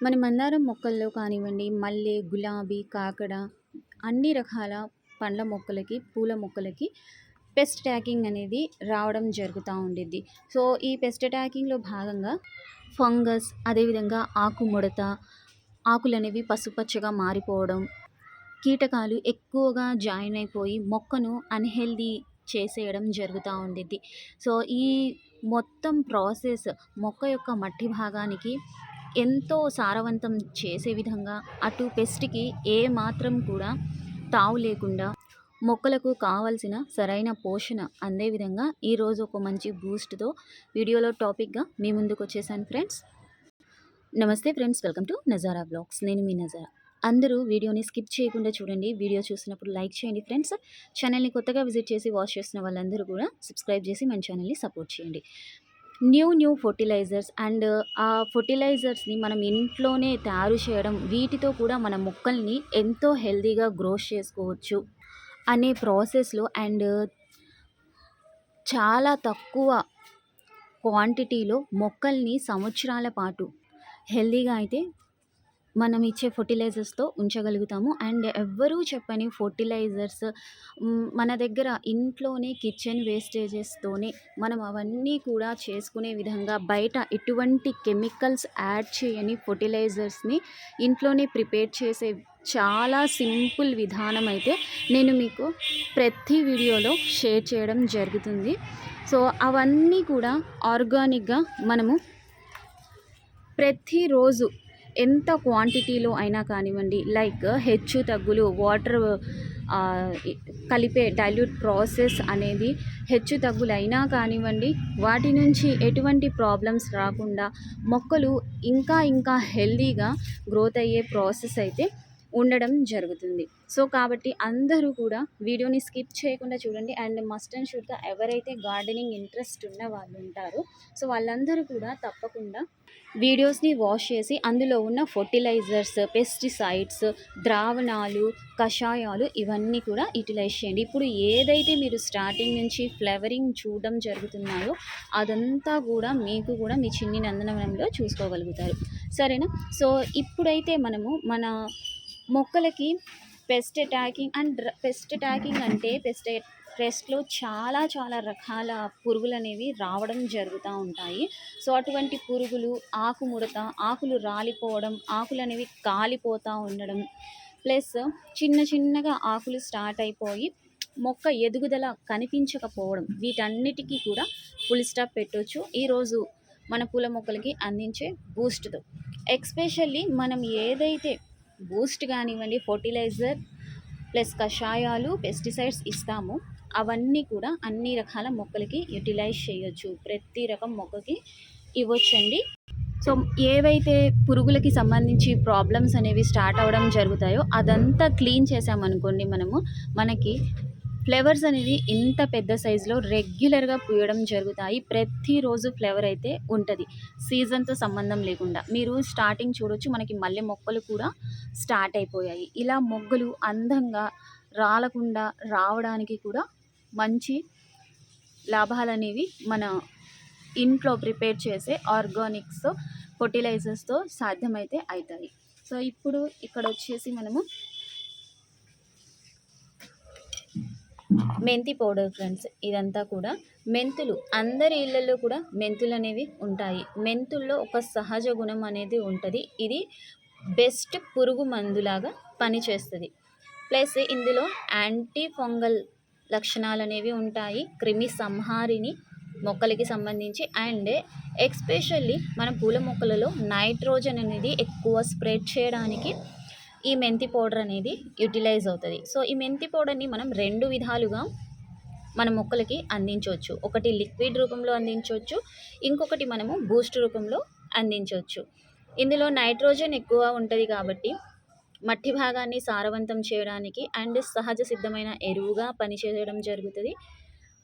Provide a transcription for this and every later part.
మన మందారం మొక్కల్లో కానివ్వండి మల్లె, గులాబీ, కాకడ అన్ని రకాల పండ్ల మొక్కలకి, పూల మొక్కలకి పెస్ట్ ట్యాకింగ్ అనేది రావడం జరుగుతూ ఉండిద్ది. సో, ఈ పెస్ట్ ట్యాకింగ్‌లో భాగంగా ఫంగస్, అదేవిధంగా ఆకు ముడత, ఆకులనేవి పసుపచ్చగా మారిపోవడం, కీటకాలు ఎక్కువగా జాయిన్ అయిపోయి మొక్కను అన్హెల్దీ చేసేయడం జరుగుతూ ఉండిద్ది. సో, ఈ మొత్తం ప్రాసెస్ మొక్క యొక్క మట్టి భాగానికి ఎంతో సారవంతం చేసే విధంగా అటు పెస్ట్‌కి ఏ మాత్రం కూడా తావు లేకుండా మొక్కలకు కావాల్సిన సరైన పోషణ అందే విధంగా ఈరోజు ఒక మంచి బూస్ట్‌తో వీడియోలో టాపిక్‌గా మీ ముందుకు వచ్చేసాను ఫ్రెండ్స్. నమస్తే friends. Welcome to Nazara blogs నేను మీ నజారా. అందరూ వీడియోని స్కిప్ చేయకుండా చూడండి. వీడియో చూసినప్పుడు లైక్ చేయండి ఫ్రెండ్స్. ఛానల్‌ని కొత్తగా విజిట్ చేసి వాచ్ చేసిన వాళ్ళందరూ కూడా సబ్స్క్రైబ్ చేసి మన ఛానల్‌ని సపోర్ట్ చేయండి. న్యూ న్యూ ఫర్టిలైజర్స్ అండ్ ఆ ఫెర్టిలైజర్స్‌ని మనం ఇంట్లోనే తయారు చేయడం, వీటితో కూడా మన మొక్కల్ని ఎంతో హెల్దీగా గ్రోస్ చేసుకోవచ్చు అనే ప్రాసెస్‌లో అండ్ చాలా తక్కువ క్వాంటిటీలో మొక్కల్ని సంవత్సరాల పాటు హెల్దీగా అయితే మనం ఇచ్చే ఫర్టిలైజర్స్తో ఉంచగలుగుతాము. అండ్ ఎవ్వరూ చెప్పని ఫర్టిలైజర్స్ మన దగ్గర ఇంట్లోనే కిచెన్ వేస్టేజెస్తోనే మనం అవన్నీ కూడా చేసుకునే విధంగా బయట ఎటువంటి కెమికల్స్ యాడ్ చేయని ఫర్టిలైజర్స్ని ఇంట్లోనే ప్రిపేర్ చేసే చాలా సింపుల్ విధానం అయితే నేను మీకు ప్రతి వీడియోలో షేర్ చేయడం జరుగుతుంది. సో, అవన్నీ కూడా ఆర్గానిక్‌గా మనము ప్రతిరోజు ఎంత క్వాంటిటీలో అయినా కానివ్వండి లైక్ హెచ్చు తగ్గులు వాటర్ కలిపే డైల్యూట్ ప్రాసెస్ అనేది హెచ్చు తగ్గులైనా కానివ్వండి వాటి నుంచి ఎటువంటి ప్రాబ్లమ్స్ రాకుండా మొక్కలు ఇంకా ఇంకా హెల్తీగా గ్రోత్ అయ్యే ప్రాసెస్ అయితే ఉండడం జరుగుతుంది. సో, కాబట్టి అందరూ కూడా వీడియోని స్కిప్ చేయకుండా చూడండి. అండ్ మస్ట్ అండ్ షుడ్‌గా ఎవరైతే గార్డెనింగ్ ఇంట్రెస్ట్ ఉన్న వాళ్ళు ఉంటారో సో, వాళ్ళందరూ కూడా తప్పకుండా వీడియోస్‌ని వాష్ చేసి అందులో ఉన్న ఫర్టిలైజర్స్ పెస్టిసైడ్స్, ద్రావణాలు, కషాయాలు ఇవన్నీ కూడా యుటిలైజ్ చేయండి. ఇప్పుడు ఏదైతే మీరు స్టార్టింగ్ నుంచి ఫ్లవరింగ్ చూడడం జరుగుతున్నాయో అదంతా కూడా మీకు కూడా మీ చిన్ని నందనవనంలో చూసుకోగలుగుతారు. సరేనా? సో, ఇప్పుడైతే మనము మన మొక్కలకి pest attacking and pest attacking అంటే పెస్ట్ పెస్ట్‌లో చాలా చాలా రకాల పురుగులనేవి రావడం జరుగుతూ ఉంటాయి. సో, అటువంటి పురుగులు, ఆకు ముడత, ఆకులు రాలిపోవడం, ఆకులనేవి కాలిపోతూ ఉండడం, ప్లస్ చిన్న చిన్నగా ఆకులు స్టార్ట్ అయిపోయి మొక్క ఎదుగుదల కనిపించకపోవడం వీటన్నిటికీ కూడా ఫుల్ స్టాప్ పెట్టొచ్చు. ఈరోజు మన పూల మొక్కలకి అందించే బూస్ట్‌తో. ఎక్స్పెషల్లీ మనం ఏదైతే బూస్ట్ కానివ్వండి, ఫర్టిలైజర్ ప్లస్ కషాయాలు, పెస్టిసైడ్స్ ఇస్తాము అవన్నీ కూడా అన్ని రకాల మొక్కలకి యుటిలైజ్ చేయొచ్చు. ప్రతి రకం మొక్కకి ఇవ్వచ్చండి సో, ఏవైతే పురుగులకి సంబంధించి ప్రాబ్లమ్స్ అనేవి స్టార్ట్ అవ్వడం జరుగుతాయో అదంతా క్లీన్ చేసామనుకోండి మనము మనకి ఫ్లేవర్స్ అనేది ఇంత పెద్ద సైజులో రెగ్యులర్‌గా పూయడం జరుగుతాయి. ప్రతిరోజు ఫ్లేవర్ అయితే ఉంటుంది సీజన్‌తో సంబంధం లేకుండా. మీరు స్టార్టింగ్ చూడొచ్చు మనకి మల్లె మొక్కలు కూడా స్టార్ట్ అయిపోయాయి. ఇలా మొగ్గలు అందంగా రాలకుండా రావడానికి కూడా మంచి లాభాలు అనేవి మన ఇంట్లో ప్రిపేర్ చేసే ఆర్గానిక్స్తో ఫెర్టిలైజర్స్‌తో సాధ్యమైతే అవుతాయి సో, ఇప్పుడు ఇక్కడ వచ్చేసి మనము మెంతి పౌడర్ ఫ్రెండ్స్. ఇదంతా కూడా మెంతులు అందరి ఇళ్ళల్లో కూడా మెంతులు అనేవి ఉంటాయి. మెంతుల్లో ఒక సహజ గుణం అనేది ఉంటుంది ఇది బెస్ట్ పురుగు మందులాగా పనిచేస్తుంది ప్లస్ ఇందులో యాంటీ ఫంగల్ లక్షణాలనేవి ఉంటాయి. క్రిమి సంహారిని మొక్కలకి సంబంధించి అండ్ ఎక్స్పెషల్లీ మన పూల మొక్కలలో నైట్రోజన్ అనేది ఎక్కువ స్ప్రెడ్ చేయడానికి ఈ మెంతి పౌడర్ అనేది యుటిలైజ్ అవుతుంది. సో, ఈ మెంతి పౌడర్‌ని మనం రెండు విధాలుగా మన మొక్కలకి అందించవచ్చు. ఒకటి లిక్విడ్ రూపంలో అందించవచ్చు ఇంకొకటి మనము బూస్ట్ రూపంలో అందించవచ్చు. ఇందులో నైట్రోజన్ ఎక్కువ ఉంటుంది కాబట్టి మట్టి భాగాన్ని సారవంతం చేయడానికి అండ్ సహజ సిద్ధమైన ఎరువుగా పనిచేయడం జరుగుతుంది.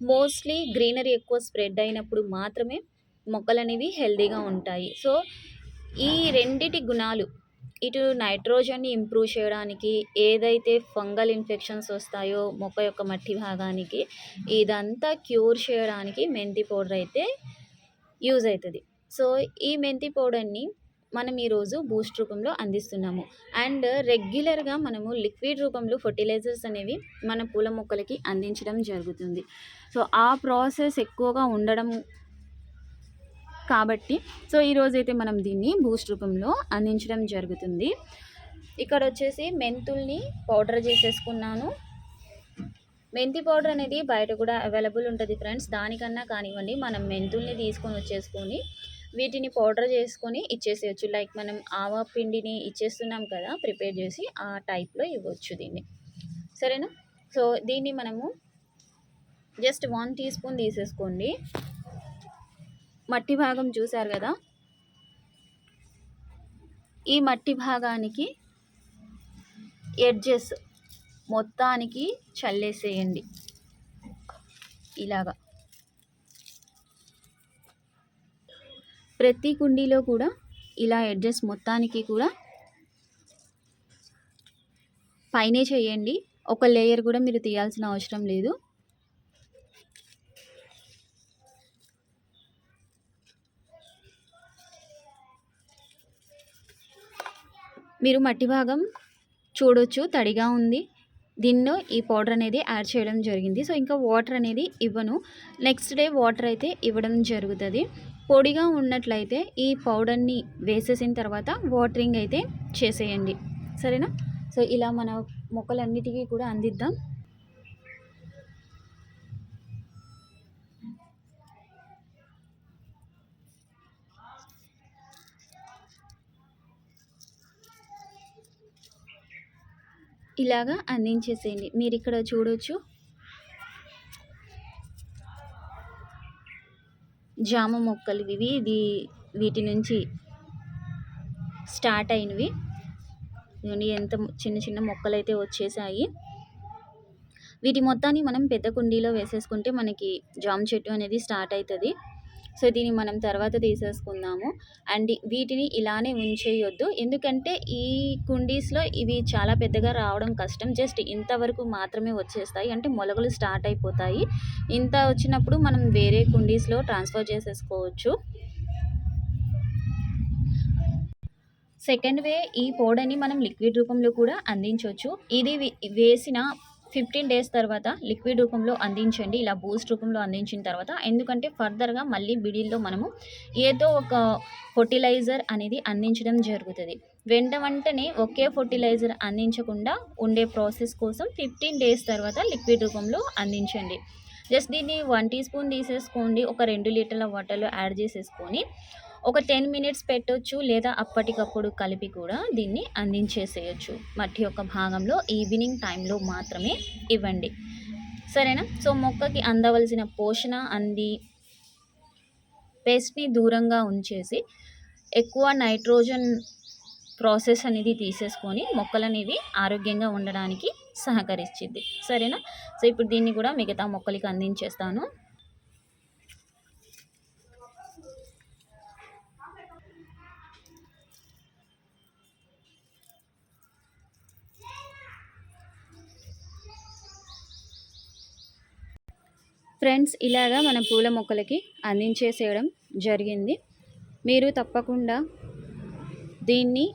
మోస్ట్‌లీ గ్రీనరీ ఎక్కువ స్ప్రెడ్ అయినప్పుడు మాత్రమే మొక్కలనేవి హెల్దీగా ఉంటాయి. సో, ఈ రెండిటి గుణాలు ఇటు నైట్రోజన్‌ని ఇంప్రూవ్ చేయడానికి ఏదైతే ఫంగల్ ఇన్ఫెక్షన్స్ వస్తాయో మొక్క యొక్క మట్టి భాగానికి ఇదంతా క్యూర్ చేయడానికి మెంతి పౌడర్ అయితే యూజ్ అవుతుంది. సో, ఈ మెంతి పౌడర్‌ని మనం ఈరోజు బూస్ట్ రూపంలో అందిస్తున్నాము. అండ్ రెగ్యులర్గా మనము లిక్విడ్ రూపంలో ఫర్టిలైజర్స్ అనేవి మన పూల మొక్కలకి అందించడం జరుగుతుంది. సో ఆ ప్రాసెస్ ఎక్కువగా ఉండడం కాబట్టి సో ఈరోజైతే మనం దీన్ని బూస్ట్ రూపంలో అందించడం జరుగుతుంది. ఇక్కడ వచ్చేసి మెంతుల్ని పౌడర్ చేసేసుకున్నాను. మెంతి పౌడర్ అనేది బయట కూడా అవైలబుల్ ఉంటుంది ఫ్రెండ్స్. దానికన్నా కానివ్వండి మనం మెంతుల్ని తీసుకొని వచ్చేసుకొని వీటిని పౌడర్ చేసుకొని ఇచ్చేసేయచ్చు. లైక్ మనం ఆవా పిండిని ఇచ్చేస్తున్నాం కదా ప్రిపేర్ చేసి ఆ టైప్లో ఇవ్వచ్చు దీన్ని. సరేనా? సో దీన్ని మనము జస్ట్ వన్ టీ స్పూన్ తీసేసుకోండి. మట్టి భాగం చూశారు కదా? ఈ మట్టి భాగానికి ఎడ్జెస్ మొత్తానికి చల్లేసేయండి. ఇలాగా. ప్రతి కుండీలో కూడా ఇలా ఎడ్జెస్ మొత్తానికి కూడా పైనే చేయండి. ఒక లేయర్ కూడా మీరు తీయాల్సిన అవసరం లేదు. మీరు మట్టి భాగం చూడొచ్చు తడిగా ఉంది. దీనిలో ఈ పౌడర్ అనేది యాడ్ చేయడం జరిగింది. సో ఇంకా వాటర్ అనేది ఇవ్వను. నెక్స్ట్ డే వాటర్ అయితే ఇవ్వడం జరుగుతుంది. పొడిగా ఉన్నట్లయితే ఈ పౌడర్ని వేసేసిన తర్వాత వాటరింగ్ అయితే చేసేయండి. సరేనా? సో ఇలా మన మొక్కలన్నిటికీ కూడా అందిద్దాం. ఇలాగా అందించేసేయండి. మీరు ఇక్కడ చూడొచ్చు. జామ మొక్కలు ఇవి ఇది వీటి నుంచి స్టార్ట్ అయినవి. ఇవన్నీ ఎంత చిన్న చిన్న మొక్కలు అయితే వచ్చేసాయి. వీటి మొత్తాన్ని మనం పెద్ద కుండీలో వేసేసుకుంటే మనకి జామ చెట్టు అనేది స్టార్ట్ అవుతుంది. సో దీన్ని మనం తర్వాత తీసేసుకుందాము. అండ్ వీటిని ఇలానే ఉంచేయొద్దు. ఎందుకంటే ఈ కుండీస్లో ఇవి చాలా పెద్దగా రావడం కష్టం. జస్ట్ ఇంతవరకు మాత్రమే వచ్చేస్తాయి. అంటే మొలకలు స్టార్ట్ అయిపోతాయి. ఇంత వచ్చినప్పుడు మనం వేరే కుండీస్లో ట్రాన్స్ఫర్ చేసేసుకోవచ్చు. సెకండ్ వే ఈ పౌడర్ని మనం లిక్విడ్ రూపంలో కూడా అందించవచ్చు ఇది వేసిన ఫిఫ్టీన్ డేస్ తర్వాత లిక్విడ్ రూపంలో అందించండి. ఇలా బూస్ట్ రూపంలో అందించిన తర్వాత ఎందుకంటే ఫర్దర్గా మళ్ళీ బిడిల్లో మనము ఏదో ఒక ఫర్టిలైజర్ అనేది అందించడం జరుగుతుంది. వెంట వెంటనే ఒకే ఫర్టిలైజర్ అందించకుండా ఉండే ప్రాసెస్ కోసం ఫిఫ్టీన్ డేస్ తర్వాత లిక్విడ్ రూపంలో అందించండి. జస్ట్ దీన్ని వన్ టీ స్పూన్ తీసేసుకోండి. ఒక రెండు లీటర్ల వాటర్లో యాడ్ చేసేసుకొని ఒక టెన్ మినిట్స్ పెట్టొచ్చు లేదా అప్పటికప్పుడు కలిపి కూడా దీన్ని అందించేసేయచ్చు. మట్టి యొక్క భాగంలో ఈవినింగ్ టైంలో మాత్రమే ఇవ్వండి. సరేనా? సో మొక్కకి అందవలసిన పోషణ అంది పెస్ట్ని దూరంగా ఉంచేసి ఎక్కువ నైట్రోజన్ ప్రాసెస్ అనేది తీసేసుకొని మొక్కలు అనేవి ఆరోగ్యంగా ఉండడానికి సహకరించింది సరేనా? సో ఇప్పుడు దీన్ని కూడా మిగతా మొక్కలకి అందించేస్తాను. ఫ్రెండ్స్ ఇలాగా మన పూల మొక్కలకి అందించేసేయడం జరిగింది. మీరు తప్పకుండా దీన్ని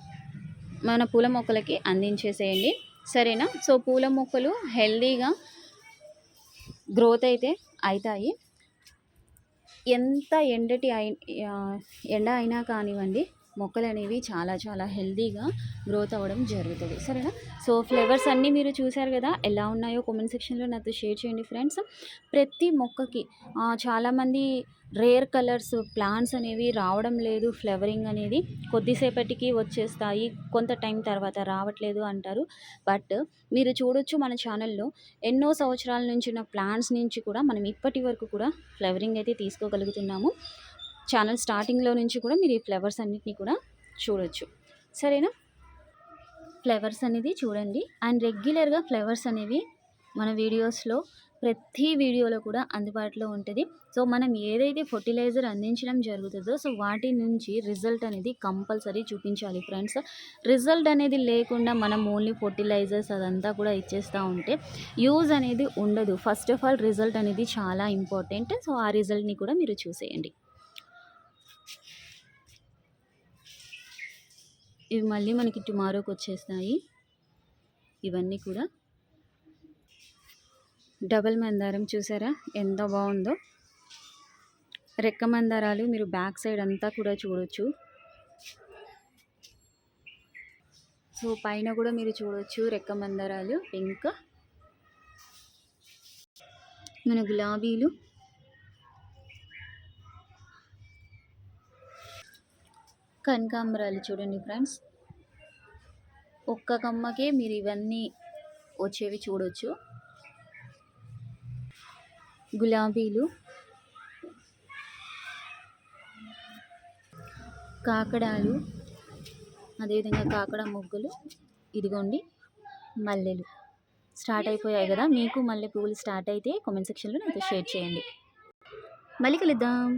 మన పూల మొక్కలకి అందించేసేయండి. సరేనా? సో పూల మొక్కలు హెల్దీగా గ్రోత్ అయితే అవుతాయి ఎంత ఎండటి అయి ఎండ అయినా కానివ్వండి మొక్కలు అనేవి చాలా చాలా హెల్తీగా గ్రోత్ అవ్వడం జరుగుతుంది. సరేనా? సో ఫ్లేవర్స్ అన్నీ మీరు చూసారు కదా ఎలా ఉన్నాయో కామెంట్ సెక్షన్లో నాతో షేర్ చేయండి ఫ్రెండ్స్. ప్రతి మొక్కకి చాలామంది రేర్ కలర్స్ ప్లాంట్స్ అనేవి రావడం లేదు ఫ్లవరింగ్ అనేది కొద్దిసేపటికి వచ్చేస్తాయి కొంత టైం తర్వాత రావట్లేదు అంటారు. బట్ మీరు చూడొచ్చు మన ఛానల్లో ఎన్నో సంవత్సరాల నుంచి ఉన్న ప్లాంట్స్ నుంచి కూడా మనం ఇప్పటి వరకు కూడా ఫ్లవరింగ్ అయితే తీసుకోగలుగుతున్నాము. ఛానల్ స్టార్టింగ్లో నుంచి కూడా మీరు ఈ ఫ్లవర్స్ అన్నిటిని కూడా చూడొచ్చు. సరేనా? ఫ్లవర్స్ అనేది చూడండి. అండ్ రెగ్యులర్గా ఫ్లవర్స్ అనేవి మన వీడియోస్లో ప్రతి వీడియోలో కూడా అందుబాటులో ఉంటుంది. సో మనం ఏదైతే ఫర్టిలైజర్ అందించడం జరుగుతుందో సో వాటి నుంచి రిజల్ట్ అనేది కంపల్సరీ చూపించాలి ఫ్రెండ్స్. రిజల్ట్ అనేది లేకుండా మనం ఓన్లీ ఫర్టిలైజర్స్ అదంతా కూడా ఇచ్చేస్తూ ఉంటే యూజ్ అనేది ఉండదు. ఫస్ట్ ఆఫ్ ఆల్ రిజల్ట్ అనేది చాలా ఇంపార్టెంట్. సో ఆ రిజల్ట్ని కూడా మీరు చూసేయండి. ఇవి మళ్ళీ మనకి టుమారోకి వచ్చేస్తాయి. ఇవన్నీ కూడా. డబల్ మందారం చూసారా? ఎంత బాగుందో. రెక్క మందారాలు మీరు బ్యాక్ సైడ్ అంతా కూడా చూడొచ్చు. సో పైన కూడా మీరు చూడొచ్చు రెక్క మందారాలు. పింక్ మన గులాబీలు. కనకాంబరాలు చూడండి ఫ్రెండ్స్. ఒక్క కమ్మకే మీరు ఇవన్నీ వచ్చేవి చూడొచ్చు. గులాబీలు కాకడాలు అదేవిధంగా కాకడ మొగ్గలు ఇదిగోండి మల్లెలు. స్టార్ట్ అయిపోయాయి కదా మీకు మల్లె పువ్వులు స్టార్ట్ అయితే కామెంట్ సెక్షన్లో నాతో షేర్ చేయండి. మళ్ళీ కలుద్దాం